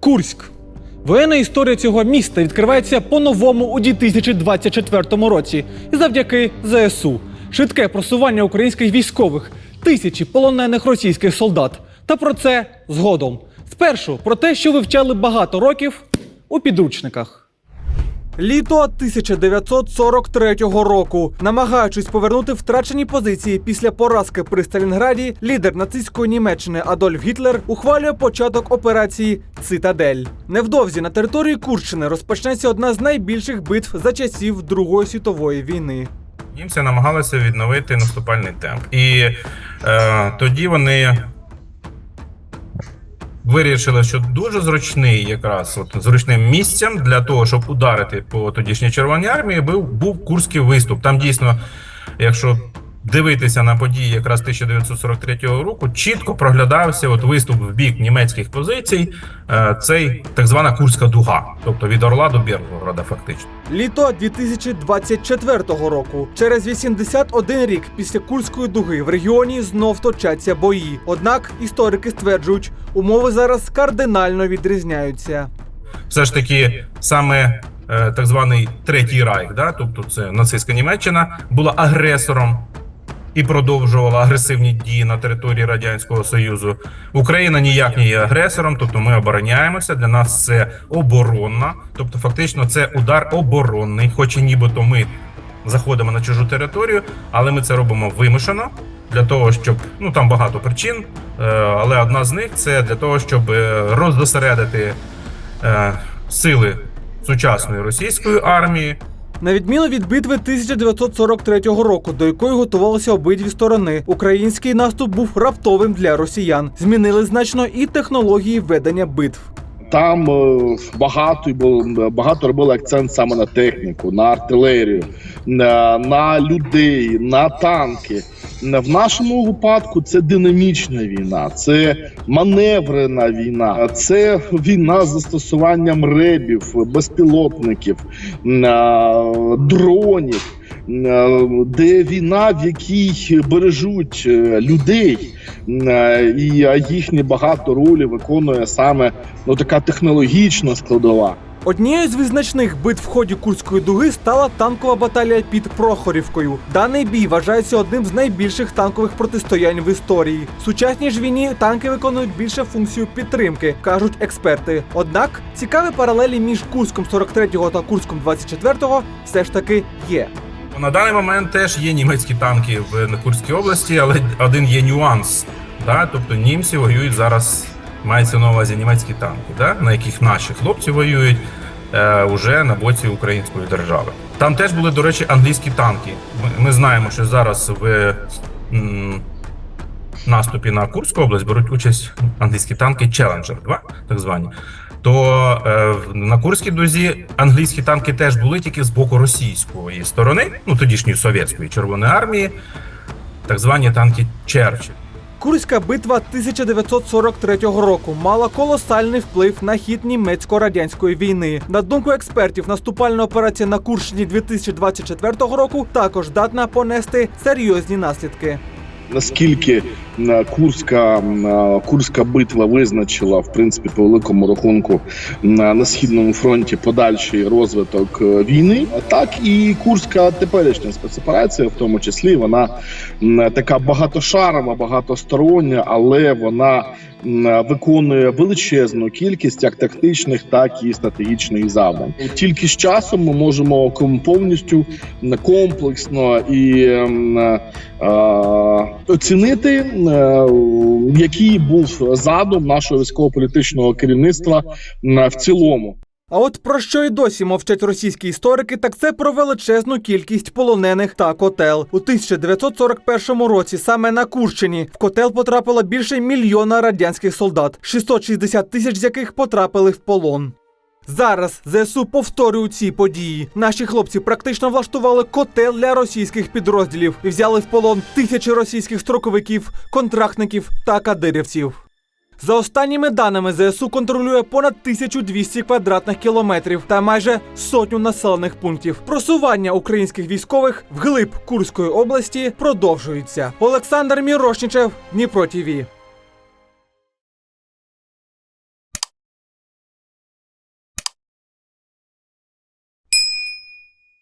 Курськ. Воєнна історія цього міста відкривається по-новому у 2024 році і завдяки ЗСУ. Швидке просування українських військових, тисячі полонених російських солдат. Та про це згодом. Спершу про те, що вивчали багато років у підручниках. Літо 1943 року, намагаючись повернути втрачені позиції після поразки при Сталінграді, лідер нацистської Німеччини Адольф Гітлер ухвалює початок операції Цитадель. Невдовзі на території Курщини розпочнеться одна з найбільших битв за часів Другої світової війни. Німці намагалися відновити наступальний темп. І е, тоді вони вирішили, що дуже зручний, якраз от зручним місцем для того, щоб ударити по тодішній Червоній армії, був, був Курський виступ. Там дійсно, якщо дивитися на події якраз 1943 року, чітко проглядався от виступ в бік німецьких позицій, е, цей так звана Курська дуга, тобто від Орла до Біргорода, фактично. Літо 2024 року. Через 81 рік після Курської дуги в регіоні знов точаться бої. Однак історики стверджують, умови зараз кардинально відрізняються. все ж таки саме е, так званий третій райх, да, тобто це нацистська Німеччина, була агресором і продовжувала агресивні дії на території радянського союзу. Україна ніяк не є агресором, тобто ми обороняємося. Для нас це оборонна, тобто фактично це удар оборонний, хоч і нібито ми заходимо на чужу територію, але ми це робимо вимушено. Для того щоб ну там багато причин, е, але одна з них це для того, щоб е, роздосередити е, сили сучасної російської армії. На відміну від битви 1943 року, до якої готувалися обидві сторони, український наступ був раптовим для росіян. Змінили значно і технології ведення битв. Там е, багато багато робили акцент саме на техніку, на артилерію, на, людей, на танки. В нашому випадку це динамічна війна, це маневрена війна, це війна з застосуванням ребів, безпілотників, дронів. Е, Де війна, в якій бережуть е, людей, е, і їхні багато ролі виконує саме ну така технологічна складова. Однією з визначних битв в ході Курської дуги стала танкова баталія під Прохорівкою. Даний бій вважається одним з найбільших танкових протистоянь в історії. В сучасній ж війні танки виконують більше функцію підтримки, кажуть експерти. Однак цікаві паралелі між Курском 43-го та Курском 24-го все ж таки є. На даний момент теж є німецькі танки в Курській області, але один є нюанс. Да? Тобто німці воюють зараз, мається на увазі німецькі танки, да? на яких наші хлопці воюють е, уже на боці української держави. Там теж були, до речі, англійські танки. Ми, ми знаємо, що зараз в м, наступі на Курську область беруть участь англійські танки Challenger 2, так звані. То е, на Курській дузі англійські танки теж були тільки з боку російської сторони, ну тодішньої совєтської Червоної армії, так звані танки Черчилль. Курська битва 1943 року мала колосальний вплив на хід німецько-радянської війни. На думку експертів, наступальна операція на Курщині 2024 року також здатна понести серйозні наслідки. Наскільки Курська Курська битва визначила в принципі по великому рахунку на, на східному фронті подальший розвиток е, війни, так і Курська теперішня спецоперація, в тому числі, вона така багатошарова, багатостороння, але вона виконує величезну кількість як тактичних, так і стратегічних завдань. Тільки з часом ми можемо повністю комплексно і м, е, оцінити, е, який був задум нашого військово-політичного керівництва м, в цілому. А от про що й досі мовчать російські історики, так це про величезну кількість полонених та котел. У 1941 році саме на Курщині в котел потрапило більше мільйона радянських солдат, 660 тисяч з яких потрапили в полон. Зараз ЗСУ повторюють ці події. Наші хлопці практично влаштували котел для російських підрозділів і взяли в полон тисячі російських строковиків, контрактників та кадирівців. За останніми даними, ЗСУ контролює понад 1200 квадратних кілометрів та майже сотню населених пунктів. Просування українських військових вглиб Курської області продовжується. Олександр Мірошнічев, Дніпро ТІВІ.